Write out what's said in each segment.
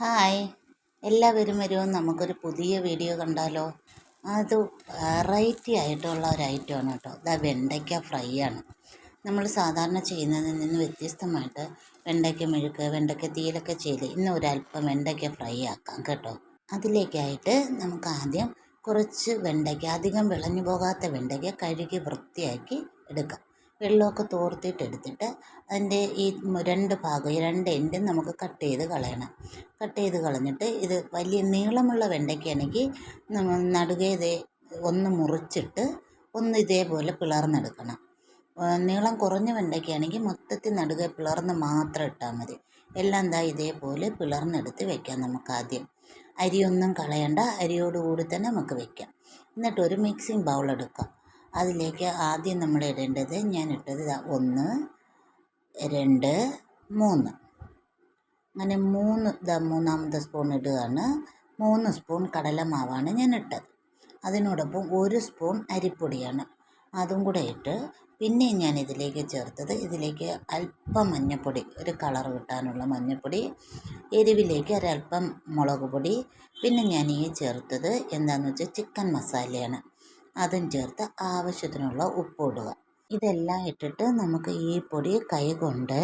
Hi. എല്ലാവരും വരുമ്പോൾ നമുക്കൊരു പുതിയ വീഡിയോ കണ്ടാലോ? അത് വെറൈറ്റി ആയിട്ടുള്ള ഒരു ഐറ്റമാണ് കേട്ടോ. ഇതാ വെണ്ടയ്ക്ക ഫ്രൈ ആണ്. നമ്മൾ സാധാരണ ചെയ്യുന്നതിൽ നിന്ന് വ്യത്യസ്തമായിട്ട് വെണ്ടയ്ക്ക മെഴുക്ക് വെണ്ടയ്ക്ക തീയിലൊക്കെ ചെയ്ത് ഇന്ന് ഒരല്പം വെണ്ടയ്ക്ക ഫ്രൈ ആക്കാം കേട്ടോ. അതിലേക്കായിട്ട് നമുക്ക് ആദ്യം കുറച്ച് വെണ്ടയ്ക്ക അധികം വിളഞ്ഞു പോകാത്ത വെണ്ടയ്ക്ക കഴുകി വൃത്തിയാക്കി എടുക്കാം. വെള്ളമൊക്കെ തോർത്തിട്ട് എടുത്തിട്ട് അതിന്റെ ഈ രണ്ട് ഭാഗം ഈ രണ്ട് എൻഡും നമുക്ക് കട്ട് ചെയ്ത് കളയണം. കട്ട് ചെയ്ത് കളഞ്ഞിട്ട് ഇത് വലിയ നീളമുള്ള വെണ്ടയ്ക്കാണെങ്കിൽ നമ്മൾ നടുകെ ഇതേ ഒന്ന് മുറിച്ചിട്ട് ഒന്ന് ഇതേപോലെ പിളർന്നെടുക്കണം. നീളം കുറഞ്ഞ വെണ്ടയ്ക്കാണെങ്കിൽ മൊത്തത്തിൽ നടുകെ പിളർന്ന് മാത്രം ഇട്ടാൽ മതി. എല്ലാം എന്താ ഇതേപോലെ പിളർന്നെടുത്ത് വെക്കാം നമുക്ക് ആദ്യം. അരിയൊന്നും കളയണ്ട അരിയോടുകൂടി തന്നെ നമുക്ക് വെക്കാം. എന്നിട്ട് ഒരു മിക്സിംഗ് ബൗൾ എടുക്കാം. അതിലേക്ക് ആദ്യം നമ്മൾ ഇടേണ്ടത് ഞാൻ ഇട്ടത് ഒന്ന് രണ്ട് മൂന്ന്. അങ്ങനെ മൂന്ന് ദ മൂന്നാമത്തെ സ്പൂൺ ഇടുകയാണ്. മൂന്ന് സ്പൂൺ കടലമാവാണ് ഞാൻ ഇട്ടത്. അതിനോടൊപ്പം ഒരു സ്പൂൺ അരിപ്പൊടിയാണ്. അതും കൂടെ ഇട്ട് പിന്നെ ഞാൻ ഇതിലേക്ക് ചേർത്തത് ഇതിലേക്ക് അല്പം മഞ്ഞൾപ്പൊടി ഒരു കളർ കിട്ടാനുള്ള മഞ്ഞൾപ്പൊടി എരിവിലേക്ക് ഒരല്പം മുളക് പൊടി. പിന്നെ ഞാൻ ഈ ചേർത്തത് എന്താണെന്ന് വെച്ചാൽ ചിക്കൻ മസാലയാണ് അതും ചേർത്ത് ആവശ്യത്തിനുള്ള ഉപ്പ് ഇടുക. ഇതെല്ലാം ഇട്ടിട്ട് നമുക്ക് ഈ പൊടി കൈ കൊണ്ട്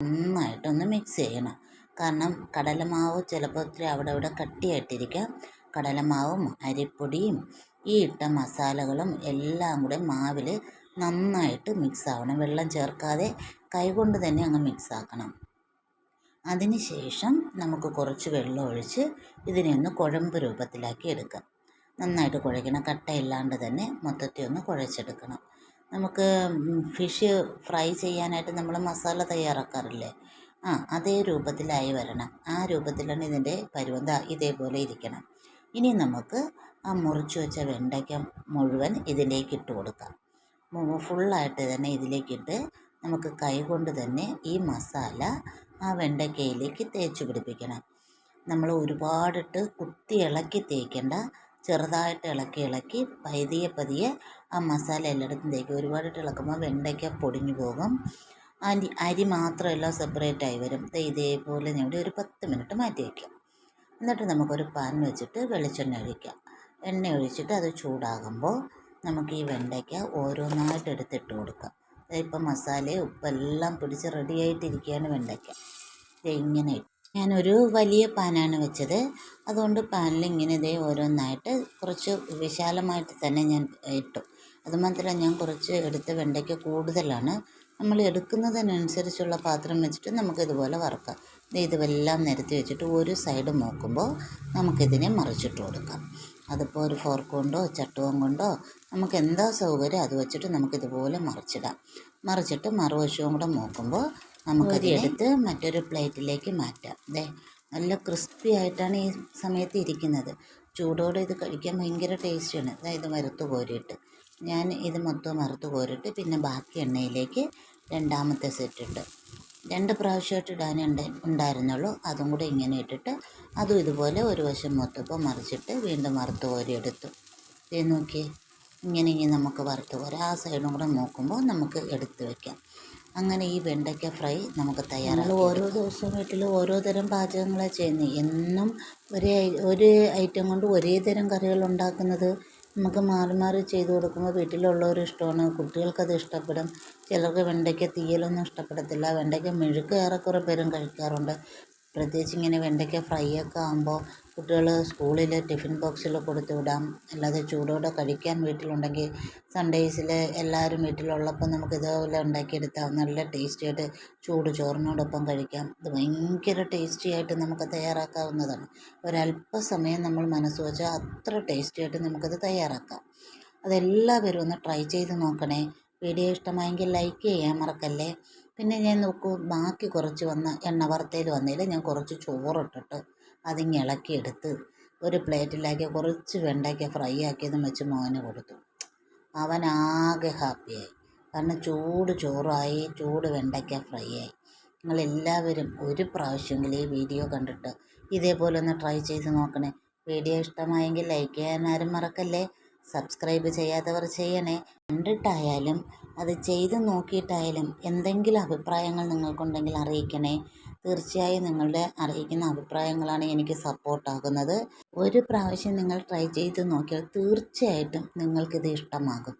നന്നായിട്ടൊന്ന് മിക്സ് ചെയ്യണം. കാരണം കടലമാവ് ചിലപ്പോൾ ഒത്തിരി അവിടെ ഇവിടെ കട്ടിയായിട്ടിരിക്കാം. കടലമാവും അരിപ്പൊടിയും ഈ ഇട്ട മസാലകളും എല്ലാം കൂടെ മാവിൽ നന്നായിട്ട് മിക്സ് ആവണം. വെള്ളം ചേർക്കാതെ കൈകൊണ്ട് തന്നെ അങ്ങ് മിക്സ് ആക്കണം. അതിന് ശേഷം നമുക്ക് കുറച്ച് വെള്ളം ഒഴിച്ച് ഇതിനെ ഒന്ന് കുഴമ്പ് രൂപത്തിലാക്കി എടുക്കാം. നന്നായിട്ട് കുഴയ്ക്കണം കട്ടയില്ലാണ്ട് തന്നെ മൊത്തത്തിൽ ഒന്ന് കുഴച്ചെടുക്കണം. നമുക്ക് ഫിഷ് ഫ്രൈ ചെയ്യാനായിട്ട് നമ്മൾ മസാല തയ്യാറാക്കാറില്ലേ? ആ അതേ രൂപത്തിലായി വരണം. ആ രൂപത്തിലാണ് ഇതിന്റെ പരുവന്ത ഇതേപോലെ ഇരിക്കണം. ഇനി നമുക്ക് ആ മുറിച്ച് വെച്ച വെണ്ടയ്ക്ക മുഴുവൻ ഇതിലേക്ക് ഇട്ട് കൊടുക്കാം. ഫുള്ളായിട്ട് തന്നെ ഇതിലേക്കിട്ട് നമുക്ക് കൈ കൊണ്ട് തന്നെ ഈ മസാല ആ വെണ്ടയ്ക്കയിലേക്ക് തേച്ച് പിടിപ്പിക്കണം. നമ്മൾ ഒരുപാടിട്ട് കുത്തി ഇളക്കി തേക്കേണ്ട ചെറുതായിട്ട് ഇളക്കി ഇളക്കി പതിയെ പതിയെ ആ മസാല എല്ലായിടത്തും തേക്കും. ഒരുപാടിട്ട് ഇളക്കുമ്പോൾ വെണ്ടയ്ക്ക പൊടിഞ്ഞു പോകും. അരി അരി മാത്രമല്ല സെപ്പറേറ്റ് ആയി വരും. ഇതേപോലെ ഞങ്ങളുടെ ഒരു പത്ത് മിനിറ്റ് മാറ്റി വയ്ക്കാം. എന്നിട്ട് നമുക്കൊരു പാൻ വെച്ചിട്ട് വെളിച്ചെണ്ണ ഒഴിക്കാം. എണ്ണ ഒഴിച്ചിട്ട് അത് ചൂടാകുമ്പോൾ നമുക്ക് ഈ വെണ്ടയ്ക്ക ഓരോന്നായിട്ട് എടുത്തിട്ട് കൊടുക്കാം. ഇപ്പം മസാലയും ഉപ്പെല്ലാം പിടിച്ച് റെഡിയായിട്ടിരിക്കുകയാണ് വെണ്ടയ്ക്ക. ഇങ്ങനെ ഞാനൊരു വലിയ പാനാണ് വെച്ചത്. അതുകൊണ്ട് പാനിൽ ഇങ്ങനെ ഇതേ ഓരോന്നായിട്ട് കുറച്ച് വിശാലമായിട്ട് തന്നെ ഞാൻ ഇട്ടു. അതുമാത്രമല്ല ഞാൻ കുറച്ച് എടുത്ത വെണ്ടയ്ക്ക കൂടുതലാണ്. നമ്മൾ എടുക്കുന്നതിനനുസരിച്ചുള്ള പാത്രം വെച്ചിട്ട് നമുക്കിതുപോലെ വറുക്കാം. ഇതുമെല്ലാം നിരത്തി വെച്ചിട്ട് ഒരു സൈഡ് നോക്കുമ്പോൾ നമുക്കിതിനെ മറിച്ചിട്ട് കൊടുക്കാം. അതിപ്പോൾ ഒരു ഫോർക്ക് കൊണ്ടോ ചട്ടുകം കൊണ്ടോ നമുക്ക് എന്താ സൗകര്യം അത് വെച്ചിട്ട് നമുക്കിതുപോലെ മറിച്ചിടാം. മറിച്ചിട്ട് മറുവശവും കൂടെ നോക്കുമ്പോൾ നമുക്കത് എടുത്ത് മറ്റൊരു പ്ലേറ്റിലേക്ക് മാറ്റാം. ദേ നല്ല ക്രിസ്പി ആയിട്ടാണ് ഈ സമയത്ത് ഇരിക്കുന്നത്. ചൂടോടെ ഇത് കഴിക്കാൻ ഭയങ്കര ടേസ്റ്റിയാണ് അതായത് വറുത്ത് കോരിയിട്ട്. ഞാൻ ഇത് മൊത്തം വറുത്ത് കോരിയിട്ട് പിന്നെ ബാക്കി എണ്ണയിലേക്ക് രണ്ടാമത്തെ സെറ്റ് ഇട്ട്. രണ്ട് പ്രാവശ്യമായിട്ട് ഇടാൻ ഉണ്ടായിരുന്നുള്ളൂ. അതും കൂടെ ഇങ്ങനെ ഇട്ടിട്ട് അതും ഇതുപോലെ ഒരു വശം മൊത്തം മറിച്ചിട്ട് വീണ്ടും വറുത്ത് കോരി എടുത്തു ഇത് നോക്കി ഇങ്ങനെ ഇങ്ങനെ നമുക്ക് വറുത്ത് കോരാം. ആ സൈഡും കൂടെ നോക്കുമ്പോൾ നമുക്ക് എടുത്ത് വയ്ക്കാം അങ്ങനെ ഈ വെണ്ടയ്ക്ക ഫ്രൈ നമുക്ക് തയ്യാറാണ് ഓരോ ദിവസവും വീട്ടിൽ ഓരോ തരം പാചകങ്ങളാണ് ചെയ്യുന്നത് എന്നും ഒരേ ഒരു ഐറ്റം കൊണ്ട് ഒരേ തരം കറികൾ ഉണ്ടാക്കുന്നത് നമുക്ക് മാറി മാറി ചെയ്ത് കൊടുക്കുമ്പോൾ വീട്ടിലുള്ളവർ ഇഷ്ടമാണ്. കുട്ടികൾക്കത് ഇഷ്ടപ്പെടും. ചിലർക്ക് വെണ്ടയ്ക്ക തീയലൊന്നും ഇഷ്ടപ്പെടത്തില്ല. വെണ്ടയ്ക്ക മെഴുക്ക് ഏറെക്കുറെ പേരും കഴിക്കാറുണ്ട്. പ്രത്യേകിച്ച് ഇങ്ങനെ വെണ്ടയ്ക്ക ഫ്രൈ ഒക്കെ ആകുമ്പോൾ കുട്ടികൾ സ്കൂളിൽ ടിഫിൻ ബോക്സിൽ കൊടുത്തു വിടാം. അല്ലാതെ ചൂടോടെ കഴിക്കാൻ വീട്ടിലുണ്ടെങ്കിൽ സൺഡേയ്സിൽ എല്ലാവരും വീട്ടിലുള്ളപ്പോൾ നമുക്ക് ഇതേപോലെ ഉണ്ടാക്കിയെടുത്താൽ നല്ല ടേസ്റ്റിയായിട്ട് ചൂട് ചോറിനോടൊപ്പം കഴിക്കാം. ഇത് ഭയങ്കര ടേസ്റ്റി ആയിട്ട് നമുക്ക് തയ്യാറാക്കാവുന്നതാണ്. ഒരല്പസമയം നമ്മൾ മനസ്സ് വെച്ചാൽ അത്ര ടേസ്റ്റി ആയിട്ട് നമുക്കത് തയ്യാറാക്കാം. അതെല്ലാവരും ഒന്ന് ട്രൈ ചെയ്ത് നോക്കണേ. വീഡിയോ ഇഷ്ടമായെങ്കിൽ ലൈക്ക് ചെയ്യാൻ മറക്കല്ലേ? പിന്നെ ഞാൻ നോക്കൂ ബാക്കി കുറച്ച് വന്ന എണ്ണ വറുത്തതിൽ വന്നതിൽ ഞാൻ കുറച്ച് ചോറിട്ടിട്ട് അതിങ്ങ് ഇളക്കിയെടുത്ത് ഒരു പ്ലേറ്റിലാക്കി കുറച്ച് വെണ്ടയ്ക്ക ഫ്രൈ ആക്കിയതും വെച്ച് മോന് കൊടുത്തു. അവൻ ആകെ ഹാപ്പിയായി. കാരണം ചൂട് ചോറായി ചൂട് വെണ്ടയ്ക്ക ഫ്രൈ ആയി. നിങ്ങളെല്ലാവരും ഒരു പ്രാവശ്യമെങ്കിലും ഈ വീഡിയോ കണ്ടിട്ട് ഇതേപോലെ ഒന്ന് ട്രൈ ചെയ്ത് നോക്കണേ. വീഡിയോ ഇഷ്ടമായെങ്കിൽ ലൈക്ക് ചെയ്യാൻ ആരും മറക്കല്ലേ? സബ്സ്ക്രൈബ് ചെയ്യാത്തവർ ചെയ്യണേ. കണ്ടിട്ടായാലും അത് ചെയ്ത് നോക്കിയിട്ടായാലും എന്തെങ്കിലും അഭിപ്രായങ്ങൾ നിങ്ങൾക്കുണ്ടെങ്കിൽ അറിയിക്കണേ. തീർച്ചയായും നിങ്ങളുടെ അറിയിക്കുന്ന അഭിപ്രായങ്ങളാണ് എനിക്ക് സപ്പോർട്ടാകുന്നത്. ഒരു പ്രാവശ്യം നിങ്ങൾ ട്രൈ ചെയ്ത് നോക്കിയാൽ തീർച്ചയായിട്ടും നിങ്ങൾക്കിത് ഇഷ്ടമാകും.